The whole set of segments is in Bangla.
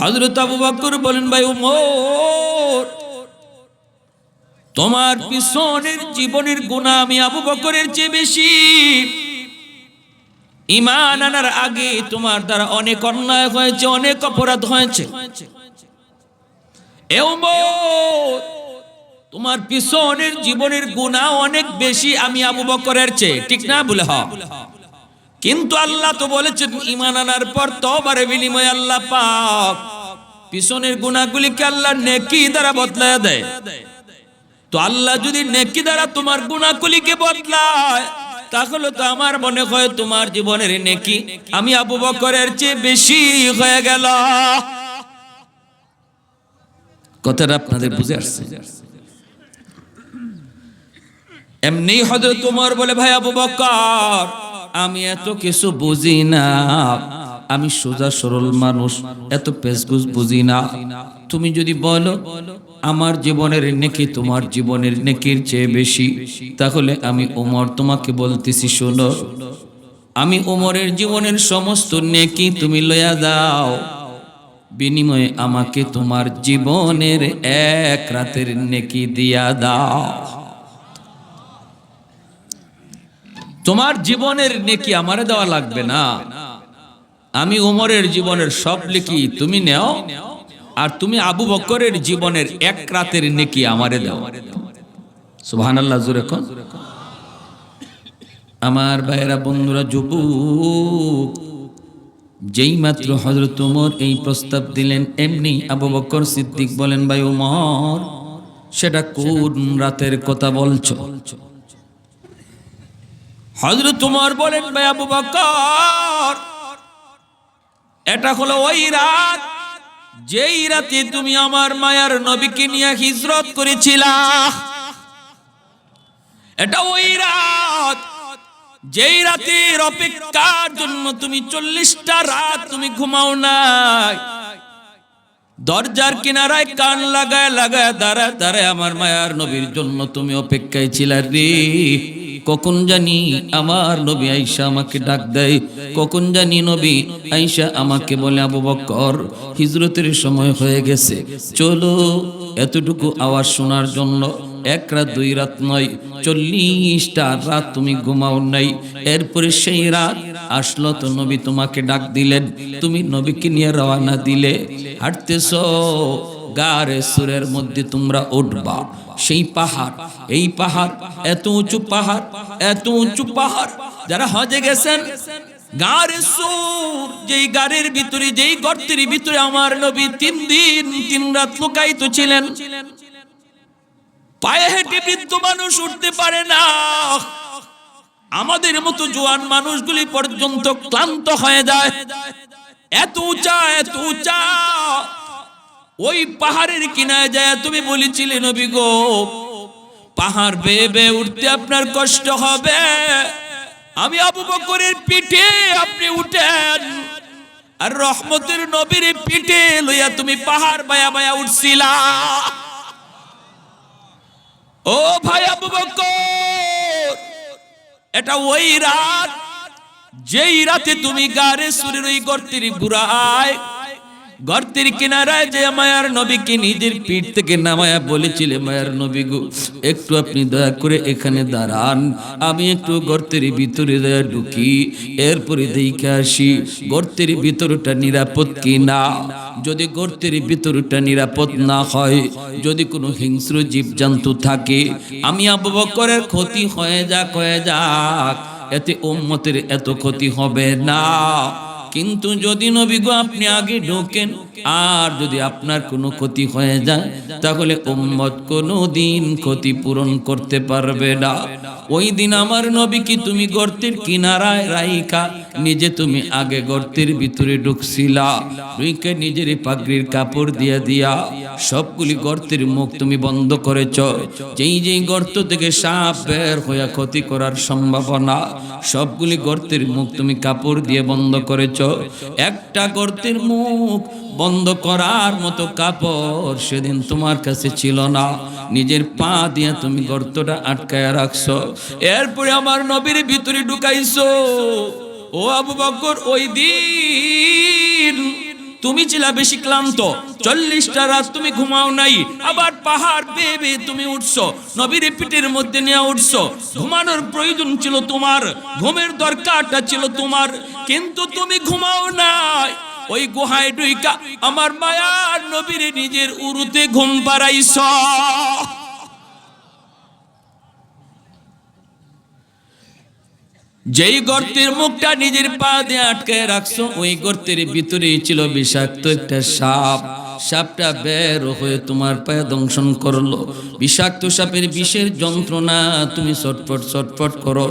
হজরত আবু বকর বলেন, ভাই উমর, তোমার পিছনের জীবনের গুণা আমি আবু বকরের চেয়ে বেশি। ইমান আনার আগে তোমার দ্বারা অনেক অন্যায় হয়েছে, অনেক অপরাধ হয়েছে। তোমার পিছনের জীবনের গুণা অনেক বেশি আমি আবু বকরের চেয়ে। ঠিক না বলে হ কিন্তু আল্লাহ তো বলেছেন ইমান আনার পর তবারে বিনিময় আল্লাহ পাক পিছনের গুণাগুলিকে আল্লাহ নেকি দ্বারা বদলায় দেয়। তো আল্লাহ যদি নেকি দ্বারা তোমার গুণাগুলিকে বদলায়, তাহলে তো আমার মনে হয় তোমার জীবনের নেকি আমি আবু বকরের চেয়ে বেশি হয়ে গেল। কথাটা আপনাদের বুঝে আসছে। এমনি হজরত তোমার বলে, ভাই আবু বকর আমি এত কিছু বুঝি না। আমি সোজা সরল মানুষ, এত পেশগুজ বুঝি না। তুমি যদি বলো, আমার জীবনের নেকি তোমার জীবনের নেকির চেয়ে বেশি, তাহলে আমি ওমর তোমাকে বলতেছি, শোনো। আমি ওমরের জীবনের সমস্ত নেকি তুমি লয়া দাও। বিনিময়ে আমাকে তোমার জীবনের এক রাতের নেকি দিয়া দাও। তোমার জীবনের নেকি আমারে দেওয়া লাগবে না। আমি উমরের জীবনের সব লিখি তুমি নেও, আর তুমি আবু বকরের জীবনের এক রাতের নেকি আমারে দাও। সুবহান আল্লাহ আমার ভাইয়েরা, বন্ধুরা, যুবক, যেই মাত্র হজরত উমর এই প্রস্তাব দিলেন, এমনি আবু বকর সিদ্দিক বলেন, ভাই উমর, সেটা কোন রাতের কথা বলছো? হজরত তোমার বলেন, ভাই আবু বকর, এটা হলো ওই রাত যেই রাতে তুমি আমার মায়ার নবীকে নিয়ে হিজরত করেছিলা। এটা ওই রাত যেই রাতের অপেক্ষার জন্য তুমি চল্লিশটা রাত তুমি ঘুমাও নাই। দরজার কিনারায় কান লাগায় লাগায় দাঁড়ায় দাঁড়ায় আমার মায়ার নবীর জন্য তুমি অপেক্ষায় ছিলা রে। কখন জানি আমার নবী আইসা আমাকে ডাক দেয়? কখন জানি নবী আইসা আমাকে বলে, আবু বকর হিজরতের সময় হয়ে গেছে। চলো এতটুকু আওয়াজ শোনার জন্য। এক রাত, দুই রাত নয়, চল্লিশটা রাত তুমি ঘুমাও নাই। এরপরে সেই রাত আসলো তো নবী তোমাকে ডাক দিলেন। তুমি নবীকে নিয়ে রওনা দিলে। হাঁটতেছ গারে সুরের মধ্যে তোমরা উঠবা। সেই পাহাড়, এই পাহাড়, এত উঁচু পাহাড়, এত উঁচু পাহাড়, যারা হজে গেছেন যেই গাড়ির ভিতরে, যেই গর্তের ভিতরে আমার নবী তিন দিন, তিন রাত লুকায়িত ছিলেন। পায়ে হেঁটে বৃদ্ধ মানুষ উঠতে পারে না। আমাদের মতো জোয়ান মানুষগুলি পর্যন্ত ক্লান্ত হয়ে যায়। এত উঁচা এত উঁচা। ওই পাহাড়ের কিনায় যায়, তুমি বলেছিলে, নবী গো, পাহাড় বেয়ে বেয়ে উঠতে আপনার কষ্ট হবে। আমি আবু বকরের পিঠে আপনি উঠেন, আর রহমতের নবীর পিঠে লইয়া তুমি পাহাড় বায়া বায়া উঠছিলা। ও ভাই আবু বকর, এটা ওই রাত, যেই রাতে তুমি গারে সুরের ওই গর্তের গুড়ায় গর্তের কিনারায় যে মায়ার নবীকে নিজের পিঠ থেকে নামায়া বলেছিলে, মায়ার নবী গো, একটু আপনি দয়া করে এখানে দাঁড়ান। আমি একটু গর্তের ভিতরে দয়া ঢুকি, এরপরে দেখে আসি গর্তের ভিতরটা নিরাপদ কি না যদি গর্তের ভিতরটা নিরাপদ না হয়, যদি কোনো হিংস্র জীবজন্তু থাকে, আমি আবু বকরের ক্ষতি হয়ে যাক হয়ে যাক। এতে উম্মতের এত ক্ষতি হবে না। কিন্তু যদি নবীগো আপনি আগে ঢোকেন, আর যদি আপনার কোনো ক্ষতি হয়ে যায়, তাহলে উম্মত কোনো দিন ক্ষতি পূরণ করতে পারবে না। ওই দিন আমার নবী কি তুমি গর্তের কিনারায় রাইকা নিজে তুমি আগে গর্তের ভিতরে ঢুকছিলা ঢুকে নিজের পাগড়ির কাপড় দিয়া দিয়া সবগুলি গর্তের মুখ তুমি বন্ধ করেছ। যেই যেই গর্ত থেকে সাপ বের হয়ে ক্ষতি করার সম্ভাবনা, সবগুলি গর্তের মুখ তুমি কাপড় দিয়ে বন্ধ করেছ। একটা গর্তের মুখ বন্ধ করার মতো কাপড় সেদিন তোমার কাছে ছিল না। নিজের পা দিয়ে তুমি গর্তটা আটকায় রাখছো। এরপরে আমার নবীর ভিতরে ঢুকাইছো। ও আবু বকর ওই দিন তুমি ছিলা বেশি ক্লান্ত। চল্লিশটা রাত তুমি ঘুমাও নাই। আবার পাহাড় বেয়ে বেয়ে তুমি উঠছো। নবীর পিঠের মধ্যে নিয়ে উঠছো। ঘুমানোর প্রয়োজন ছিল তোমার। ঘুমের দরকারটা ছিল তোমার। কিন্তু তুমি ঘুমাও নাই। ওই গুহায় ডুইকা আমার মায়ার নবীর নিজের উরুতে ঘুম পাড়াইছ যেই গর্তের মুখটা নিজের পা দিয়ে আটকে রাখছো, ওই গর্তের ভিতরে ছিল বিষাক্ত একটা সাপ। সাপটা বের হয়ে তোমার পায়ে দংশন করল। বিষাক্ত সাপের বিষের যন্ত্রণা তুমি ছটফট ছটফট করো।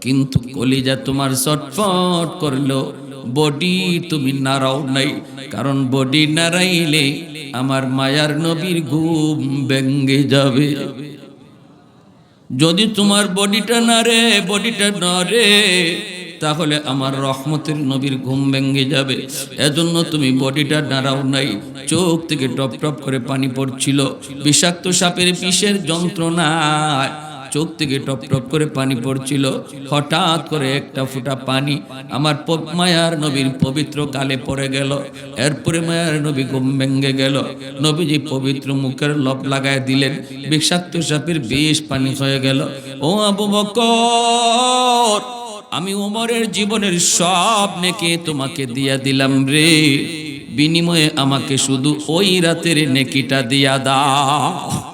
কিন্তু কলিজা তোমার ছটফট করল। বডি তুমি নাড়াও নাই, কারণ বডি নাড়াইলে আমার মায়ার নবীর ঘুম ভেঙ্গে যাবে। যদি তোমার বডিটা না রে বডিটা না রে তাহলে আমার রহমতের নবীর ঘুম ভেঙে যাবে। এজন্য তুমি বডিটা নাড়াও নাই। চোখ থেকে টপ টপ করে পানি পড়ছিল। বিষাক্ত সাপের বিষের যন্ত্রণায় চোখ থেকে টপ টপ করে পানি পড়ছিল। হঠাৎ করে একটা ফুটা পানি আমার মায়ার নবীর পবিত্র কালে পড়ে গেল। এরপরে মায়ার নবী ঘুম ভেঙ্গে গেল। নবীজি পবিত্র মুখের লপ লাগায় দিলেন। বিষাক্ত সাপের বেশ পানি হয়ে গেল। ও আবু বকর, আমি উমরের জীবনের সব নেকে তোমাকে দিয়া দিলাম রে। বিনিময়ে আমাকে শুধু ওই রাতের নেকিটা দিয়া দাও।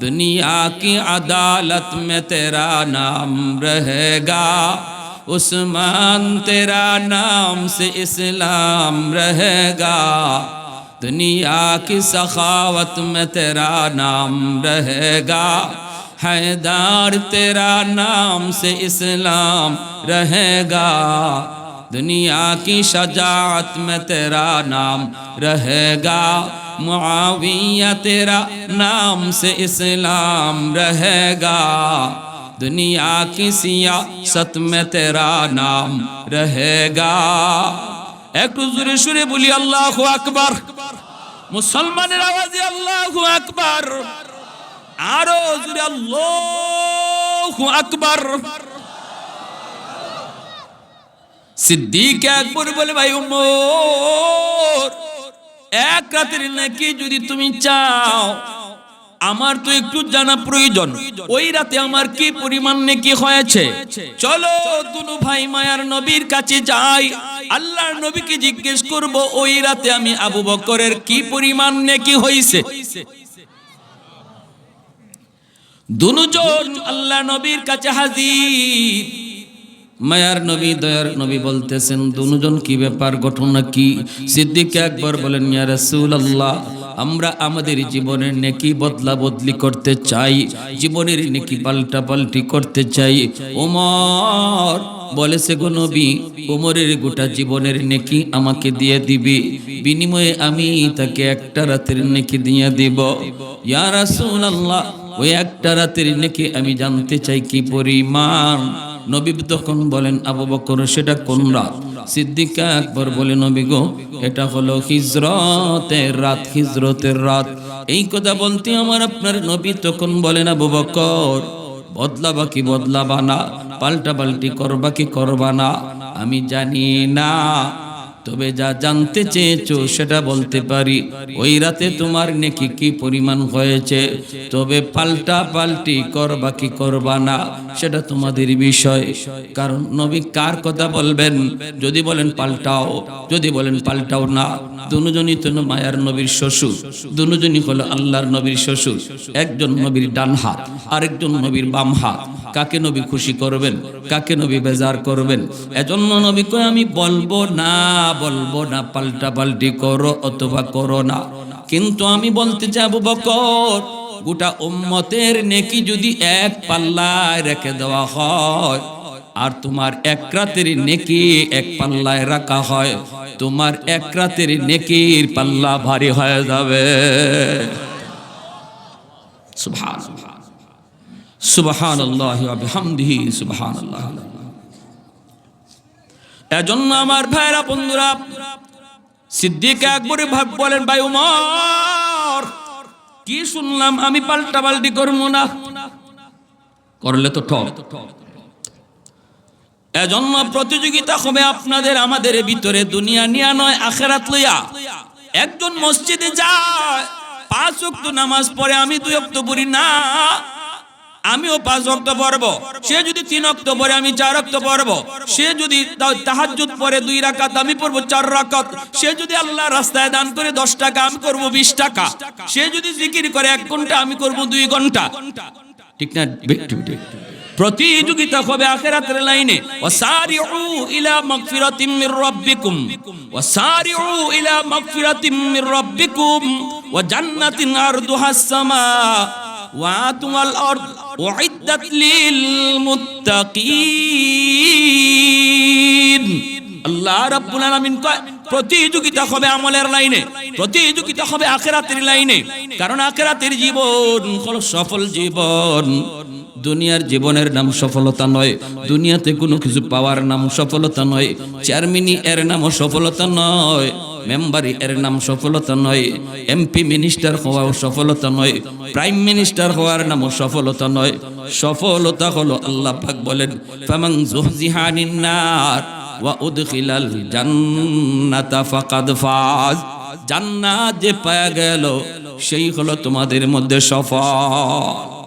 दुनिया की अदालत में तेरा नाम रहेगा। उस्मान तेरा नाम से इस्लाम रहेगा। दुनिया की सखावत में तेरा नाम रहेगा। हैदार तेरा नाम से इस्लाम रहेगा। दुनिया की शजात में तेरा नाम रहेगा। मुआविया तेरा नाम से इस्लाम रहेगा दुनिया की सियासत में तेरा नाम रहेगा একটু জোরে সুরে বলি আল্লাহ আকবার মুসলমানের আওয়াজে আল্লাহ আকবার আরো জোরে আল্লাহ আকবার সিদ্দিক একবার বলে ভাই উমর এক রাতের নাকি যদি তুমি চাও, আমার তো একটু জানা প্রয়োজন। ওই রাতে আমার কি পরিমাণ নেকি হয়েছে? চলো দুনু ভাই মায়ার নবীর কাছে যাই। আল্লাহর নবীকে জিজ্ঞেস করব, ওই রাতে আমি আবু বকরের কি পরিমাণ নেকি হয়েছে দুজন আল্লাহ নবীর কাছে হাজির। মায়ার নবী, দয়ার নবী বলতেছেন, দুজন কি ব্যাপার? ঘটনা কি? সিদ্দিক একবার বলেন, ইয়া রাসূলুল্লাহ, আমরা আমাদের জীবনের নেকি বদলা বদলি করতে চাই, জীবনের নেকি পাল্টা পাল্টি করতে চাই। ওমর বলেছে, গো নবী, ওমরের গোটা জীবনের নেকি আমাকে দিয়ে দিবি, বিনিময়ে আমি তাকে একটা রাতের নেকি দিয়ে দিব। ইয়া রাসূলুল্লাহ, ওই একটা রাতের নেকি আমি জানতে চাই কি পরিমাণ? নবী তখন বলেন, আবু বকর, সেটা কোন রাত? সিদ্দিকা একবার বলে, নবী গো, এটা হলো হিজরতের রাত হিজরতের রাত। এই কথা বলতে আমার আপনার নবী তখন বলেন, আবু বকর বদলাবা কি বদলাবা না? পাল্টা পাল্টি করবা কি করবা না? আমি জানি না। তবে যা জানতে চেয়েছো সেটা বলতে পারি। ওই রাতে তোমার নেকি কি পরিমাণ হয়েছে? তবে পাল্টা পাল্টি করবা কি করবা না, সেটা তোমাদের বিষয়। কারণ নবী কার কথা বলবেন? যদি বলেন পাল্টাও, যদি বলেন পাল্টাও না। দুজনই তো মায়ার নবীর শ্বশুর। দুজনই হলো আল্লাহর নবীর শ্বশুর। একজন নবীর ডান হাত, আরেকজন নবীর বাম হাত। কাকে নবী খুশি করবেন? কাকে নবী বেজার করবেন? এজন্য নবী কয় আমি বলব না। বলব না, পাল্টা পাল্টি করো অথবা করো না। কিন্তু আমি বলতে যাব বকর, গোটা উম্মতের নেকি যদি এক পাল্লায় রেখে দেওয়া হয়, আর তোমার এক রাতের নেকি এক পাল্লায় রাখা হয়, তোমার এক রাতের নেকির পাল্লা ভারী হয়ে যাবে। সুবহান সুবহান আল্লাহ সুবহান আল্লাহ এজন্য আমার ভাইরা বন্ধুরা, সিদ্দিক একবারে ভাব বলেন, ভাই উমর, কি শুনলাম? আমি পাল্টা পাল্টি করব না। করলে তো ঠক। এজন্য প্রতিযোগিতা হবে আপনাদের, আমাদের ভিতরে দুনিয়া নিয়া নয়, আখেরাত লইয়া। একজন মসজিদে যায়, পাঁচ ওয়াক্ত নামাজ পড়ে, আমি দুই ওয়াক্ত পড়ি না। আমিও পাঁচ ওয়াক্ত পড়ব। সে যদি তিন ওয়াক্ত পরে আমি চার ওয়াক্ত পড়ব। সে যদি তাহাজ্জুদ পড়ে, দুই রাকাত, আমি পড়ব চার রাকাত। সে যদি আল্লাহ রাস্তায় দান করে দশ টাকা, আমি করব বিশ টাকা। সে যদি জিকির করে এক ঘণ্টা, আমি করব দুই ঘণ্টা। ঠিক না। প্রতিযোগিতা হবে আখেরাতের লাইনে। ওয়াসারিউ ইলা মাগফিরাতিম মির রাব্বিকুম। ওয়াসারিউ ইলা মাগফিরাতিম মির রাব্বিকুম। ওয়া জান্নাতিন আরদুহাস সামা। আরদ উইদ্দাত লিল মুত্তাকিন। আল্লাহ রাব্বুল আলামিন কয়, প্রতিযোগিতা হবে আমলের লাইনে, প্রতিযোগিতা হবে আখেরাতের লাইনে, কারণ আখেরাতের জীবন হলো সফল জীবন। দুনিয়ার জীবনের নাম সফলতা নয়, দুনিয়াতে কোনো কিছু পাওয়ার নাম সফলতা নয় চেয়ারম্যানই এর নামও সফলতা নয়। মেম্বারি এর নাম সফলতা নয়, এমপি মিনিস্টার হওয়াও সফলতা নয়, প্রাইম মিনিস্টার হওয়ার নামও সফলতা নয়। সফলতা হলো আল্লাহ পাক বলেন, ফামান জুহজিহানিন নার ওয়া উদখিলাল জান্নাতা ফাকাদ ফাজ। জান্নাত যে পাওয়া গেল, সেই হলো তোমাদের মধ্যে সফল।